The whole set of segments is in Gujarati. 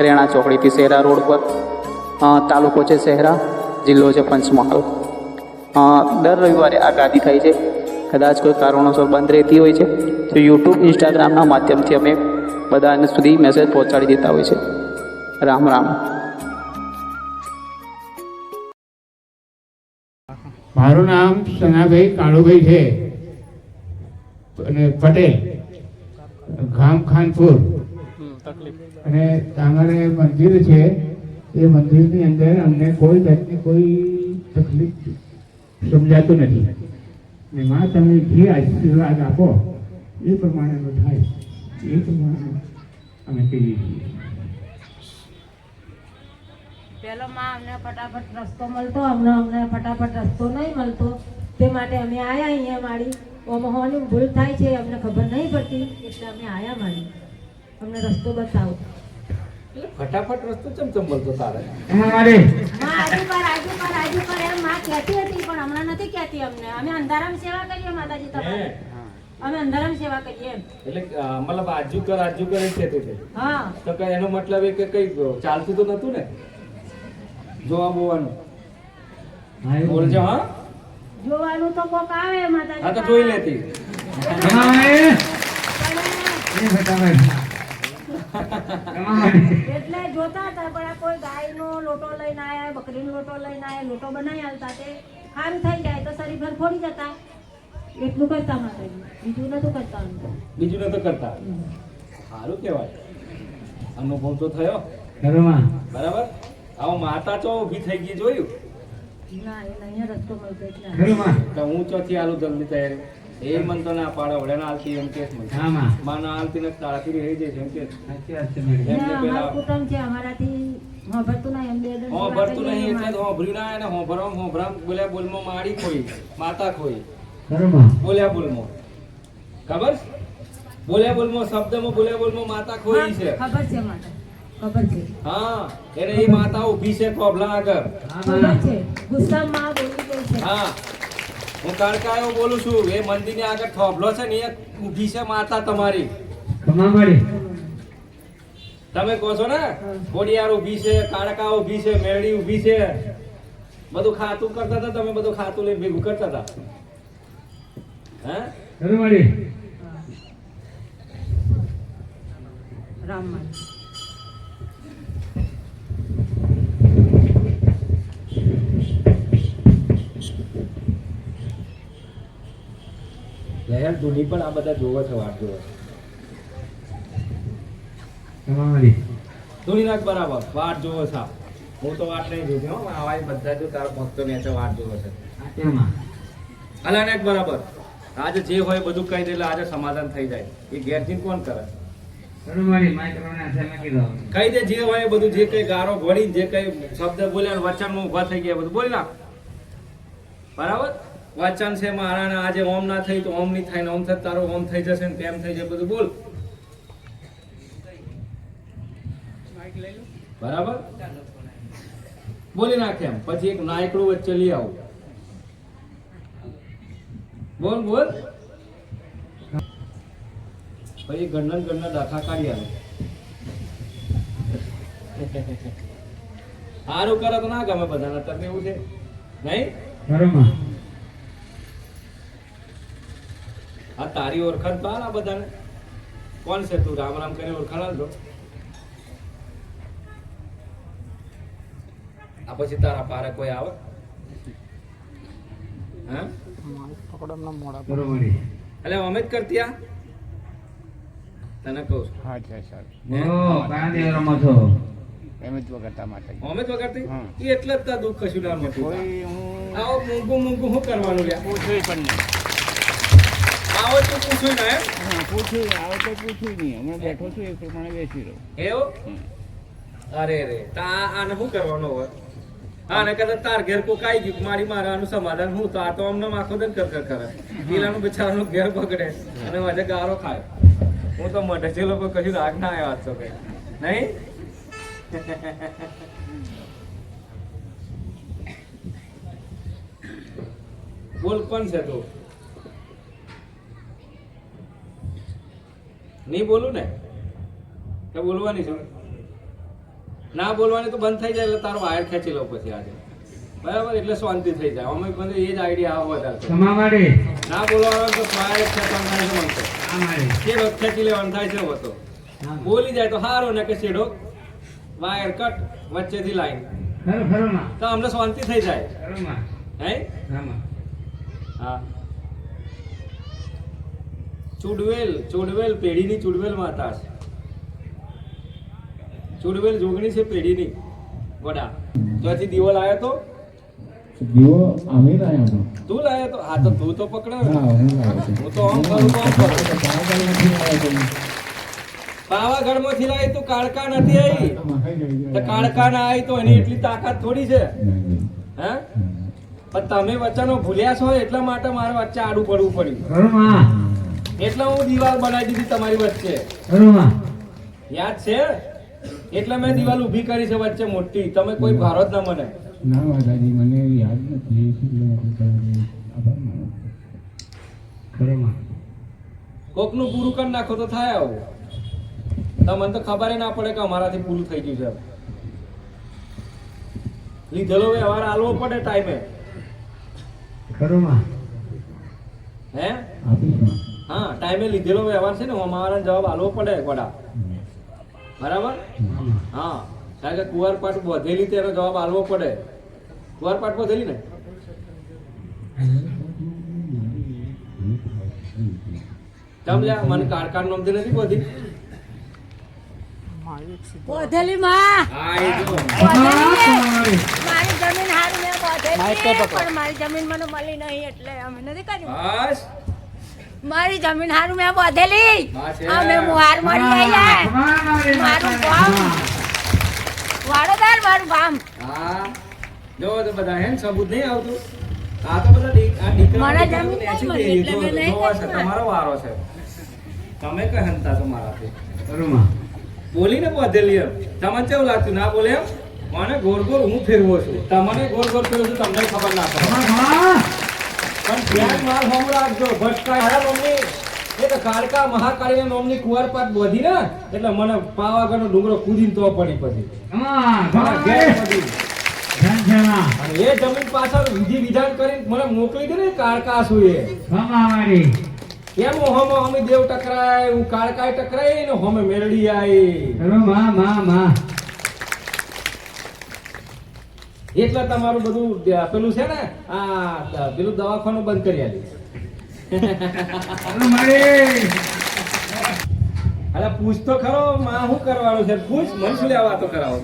રેણા ચોકડીથી શહેરા રોડ પર તાલુકો છે શહેરા જિલ્લો છે પંચમહાલ. દર રવિવારે આ ગાદી થાય છે. કદાચ કોઈ કારણોસર બંધ રહેતી હોય છે. તો યુટ્યુબ, ઇન્સ્ટાગ્રામના માધ્યમથી અમે બધાને સુધી મેસેજ પહોંચાડી દેતા હોય છે. રામ રામ. મારું નામ સનાભાઈ કાળુભાઈ છે. અને પટેલ. ગામ ખાનપુર. અને તાંગણે મંદિર છે એ મંદિરની અંદર અમને કોઈ જાતની કોઈ તકલીફ સમજાતું નથી. ને માં તમે જે આશીર્વાદ આપો એ પ્રમાણેનું થાય એ પ્રમાણે અમે કહીએ છીએ. પેલો માં અમને ફટાફટ રસ્તો મળતો અમને અમને ફટાફટ રસ્તો નહીં મળતો. તે માટે અમે આયા અહીંયા માડી ઓમહોની ભૂલ થાય છે અમને ખબર નહીં પડતી એટલે અમે આયા માડી અમને રસ્તો બતાવો. ફટાફટ રસ્તો ચમ ચમ મળતો તારે? અમારે માં આજુ પર આજુ પર આજુ પર એમ માં કહેતી હતી પણ હમણાં નથી કહેતી અમને. અમે અંધારામાં સેવા કરીએ માતાજી તમારે. અમે અંધારામાં સેવા કરીએ એટલે મતલબ આજુ કર આજુ કર એમ કહેતી હતી. હા. તો કે એનો મતલબ એ કે કઈ ચાલતું તો નતું ને? જોવા બોવાનું. બોલજો હા? જોવાનું તો કોક આવે માતાજી હા તો જોઈ લેતી. હા એ ફટાફટ. એટલે જોતા હતા પણ આ કોઈ ગાયનો લોટો લઈને આયા બકરીનો લોટો લઈને આયા લોટો બનાવી આવતા તે. સારું થઈ જાય તો શરીર ભર ફોડી જતા. એટલું કરતા માતાજી. બીજું નતું કરતા. બીજું નતું કરતા? સારું કહેવાય. અનુભવ તો થયો. બરાબર? આવો માતા ચો ઊભી થઈ ગઈ જોયું? ના એ અહીંયા રસ્તો મળતો એટલે હું ચોથી આલુ જલ્દી તૈયારી. એ મન તો ના પાડે વડે ના હાલતી એમ કે આમાં માં. ના હાલતી ને તારાથી રહી જાય એમ કે સાચી વાત છે મેડમ. ને એમને પેલા- કુટુંબ છે અમારાથી હોભળતું નહીં એમ બે દસ હો નહીં એટલે હોભર્યું ના ને હોભરવા હોભરા બોલ્યા બોલમાં માડી ખોઈ માતા ખોઈ. ઘરમાં બોલ્યા બોલમો. ખબર? છે? બોલ્યા બોલમાં શબ્દમાં બોલ્યા બોલમો માતા ખોઈ છે. ખબર છે માતા ખબર છે. હા એને એ માતા ઊભી છે કોબલા આગળ. ખબર છે. ગુસ્સામાં બોલી ગઈ છે. હા. હું કડકાયો બોલું છું. એ મંદિરની આગળ થોભલો છે ને એ ઊભી છે માતા તમારી. તમે કહો છો ને? કોડિયાર ઊભી છે કાળકા ઊભી છે મેળી ઊભી છે. બધું ખાતું કરતા હતા? તમે બધું ખાતું લઈને ભેગું કરતા હતા? હે? રામ લહેર ધૂની પણ આ બધા જોવે છે વાત જોવે ધૂની નાખ બરાબર વાત જોવે છે હું તો વાત નહીં જોતી હો આવા બધા જો તારા ભક્તો ને છે વાત જોવે છે. અલા બરાબર. આજે જે હોય બધું કહી દે એટલે આજે સમાધાન થઈ જાય. એ ઘેરથી કોણ કરે? નથી દો. કહી દે જે હોય એ બધું જે કઈ ગારો ઘોડી જે કઈ શબ્દ બોલ્યા વચન ઊભા ઊભા થઈ ગયા બધું બોલી નાખ. બરાબર? વચન છે મારા ને આજે ઓમ ના થઈ તો ઓમ નહીં થાય ને ઓમ થાય તારો ઓમ થઈ જશે ને તેમ થઈ જાય બધું બોલ. બરાબર? બોલી નાખે એમ પછી એક નાયકડું વચ્ચે લઈ આવું. બોલ બોલ. પછી ગણન ગણના દાખલા કાઢી આવે સારું કરે તો ના ગમે બધાને તમને એવું છે. નહીં? ઘરમાં આ તારી ઓળખાણ તો આ બધાને. કોણ છે તું? રામ રામ કરીને ઓળખાણ દો આ પછી તારા પારે કોઈ આવે? હા? એટલે અમે જ કરતી આ? તને કહું છું. ઓ કાં દેવ રમો છો? એમ જ વગરતા માટે. અમે જ વગાડતી? એ એટલે જ તા દુઃખ કશું ના કોઈ હું આવો મૂંગું મૂંગું શું કરવાનું લ્યા? પૂછ્યું પણ નહીં. આવો તો પૂછ્યું ને હા? પૂછ્યું આવે તો પૂછ્યું નહીં. હમણાં બેઠો છું એ પ્રમાણે બેસી રહું. એવું? અરે રે તો આને શું કરવાનું હોય? આને કદાચ તાર ઘેર કોક આવી ગયું મારી મારાનું સમાધાન હું તો આ તો અમને આખો દન કર કર કરે. પેલાનું બિચારાનું ઘેર પકડે અને મારે ગારો ખાય. હું તો મઢે છે લોકો કશું રાગ ના આવ્યા છો કઈ નહીં? બોલ કોણ છે તું? નહીં બોલું ને? કે બોલવાની છે ના બોલવાની તો બંધ થઈ જાય એટલે તારો વાયર ખેંચી લો પછી આજે. બરાબર? એટલે શાંતિ થઈ જાય. અમે બધું એ જ આઈડિયા આવો વધારે ના બોલવાનો તો વાયર ખેંચવાનો થાય છે મને માટે શેડો ખેંચી લેવાનું થાય છે હવે બોલી જાય તો હારો ને કે છેડો વાયર કટ વચ્ચેથી લાઈન. તો અમને શાંતિ થઈ જાય. હે? હા. ચુડવેલ ચુડવેલ પેઢીની ચુડવેલ માતા છે. ચુડવેલ જોગણી છે પેઢીની. વડા ત્યાંથી દીવો લાવ્યો તો? દીવો અમે લાવ્યો તો તું લાવ્યો તો? હા તો તું તો પકડે હા હું લાવ્યો છું હું તો આમ કરું તો આમ કરું. પાવાગઢમાંથી લાવી તું કાળકા નથી આવી. તો કાળકા ના આવી તો એની એટલી તાકાત થોડી છે. હે? પણ તમે વચ્ચેનો ભૂલ્યા છો એટલા માટે મારે વચ્ચે આડું પડવું પડ્યું. એટલે હું દિવાલ બનાવી દીધી તમારી વચ્ચે. યાદ છે? એટલે મેં દિવાલ ઊભી કરી છે વચ્ચે મોટી. તમે કોઈ ભારો જ ના મને. ના માતાજી મને યાદ નથી. કોકનું પૂરું કરી નાખો તો થાય આવું. તમને તો ખબર ના પડે કે અમારાથી પૂરું થઈ ગયું છે. લીધેલો વ્યવહાર આલવો પડે ટાઈમે ખરો હે? હા ટાઈમે લીધેલો વ્યવહાર છે ને અમારા જવાબ આલવો પડે ગોડા બરાબર? હા કારણ કે કુવારપાટ વધેલી તેનો જવાબ આલવો પડે. કુવારપાટ વધેલી ને? સમજ્યા મને કારકાર નોંધી નથી બધી. બોધેલી માં. મારી જમીન હારી મેં બોધેલી પણ મારી જમીન મને મળી નહીં એટલે અમે નથી કર્યું. બસ. મારી જમીન હારું મેં બોધેલી. અમે મુહાર મળી આયા મારું ગામ. વાડોદાર મારું ગામ. હા. જો તો બધા હે ને સબૂત નહીં આવતું. આ તો બધા મારા જમીન મળી એટલે મેં. તમારો વારો છે. તમે કઈ હંતા તમારાથી મારાથી. ખરો માં બોલીને બધેલી એમ. તમને કેવું લાગતું? ના બોલે એમ? મને ગોળ ગોળ હું ફેરવો છું. તમને ગોળ ગોળ ફેરવું છું તમને ખબર ના પડે. પણ ધ્યાન માર હોમ રાખજો. ભટકાય મમ્મી એ કાળકા મહાકાળી નોમની કુંવારપાટ બોધી ને એટલે મને પાવાગઢનો ડુંગરો કૂદીને તો પડી પછી. એ જમીન પાછળ વિધિ વિધાન કરીને મને મોકલી દે ને કાળકા છું એ કેમ હોમે અમે દેવ ટકરાય? હું કાળકાય ટકરાય ને હોમે મેરડી આવી એટલે તમારું બધું પેલું છે ને આ પેલું દવાખાનું બંધ કરી આલી. અરે પૂછ તો ખરો માં શું કરવાનું છે? પૂછ મને શું લેવા તો કરાવો?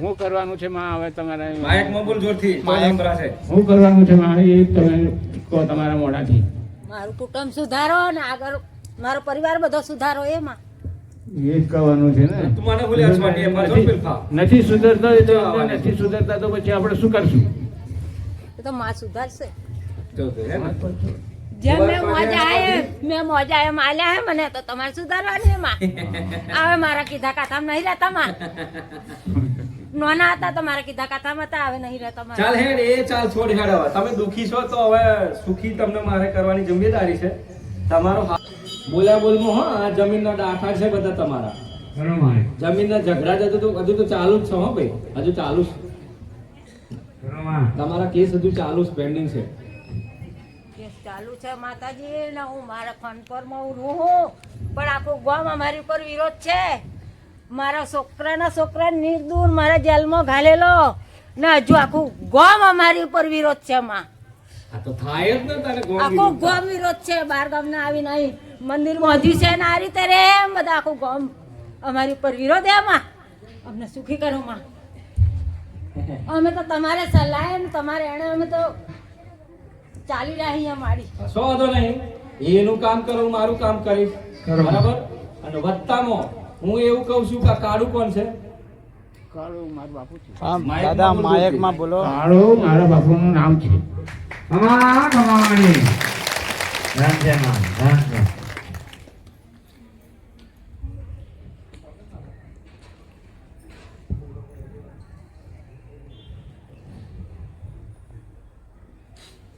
હું કરવાનું છે માં? હવે તમારે માયક જોરથી કરવાનું છે મારે એ તમે કહો તમારા મોઢાથી. મારું કુટુંબ સુધારો ને આગળ મારો પરિવાર બધો સુધારો એમાં એ જ કહેવાનું છે ને. નથી સુધરતા નથી સુધરતા તો પછી આપણે શું કરશું? તો માં સુધારશે. જો તો હે ને. જેમ મેં મોજા આયે મેં મોજા એમ આલ્યા હે મને તો તમારે સુધારવાની એમાં હવે મારા કીધા કાથામાં નહીં રહેતા માં. નાના હતા તો મારા કીધા કાથામાં હતા હવે નહીં રહેતા મારા. ચાલ હેડ એ ચાલ છોડ હેડ હવે તમે દુખી છો તો હવે સુખી તમને મારે કરવાની જિમ્મેદારી છે. તમારો બોલ્યા બોલમાં હા આ જમીનના ડાઠા છે બધા તમારા. જમીન જમીનના ઝઘડા જતો તો હજુ તો ચાલુ જ છે હો ભાઈ. હજુ ચાલુ જ. તમારા કેસ હજુ ચાલુ જ પેન્ડિંગ છે. ચાલુ છે માતાજી ને હું મારા ફોન પર હું રહું પણ આખું ગામ અમારી ઉપર વિરોધ છે. મારા છોકરાના છોકરા નિર્દૂર મારા જેલમાં ઘાલેલો. ને હજુ આખું ગામ અમારી ઉપર વિરોધ છે માં. આ તો થાય જ ને તારે ગોળ આખું ગામ વિરોધ છે બાર ગામના આવી નહીં મંદિર બાંધ્યું છે ને આ રીતે રે એમ બધા આખું ગામ અમારી ઉપર વિરોધ એમાં અમને સુખી કરો માં. અમે તો તમારે સલાહ ને તમારે એને અમે તો ચાલી રહી અહીંયા મારી. સો વાંધો નહીં. એનું કામ કરું મારું કામ કરીશ. બરાબર? અને વત્તામાં હું એવું કહું છું કે કાળું કોણ છે? બાપુ નામ છે.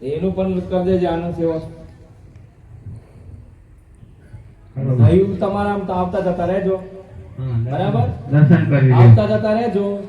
એનું પણ કરી દેજે આનંદ સેવા. તમારા આવતા જતા રહેજો. બરાબર? આવતા જતા રહેજો.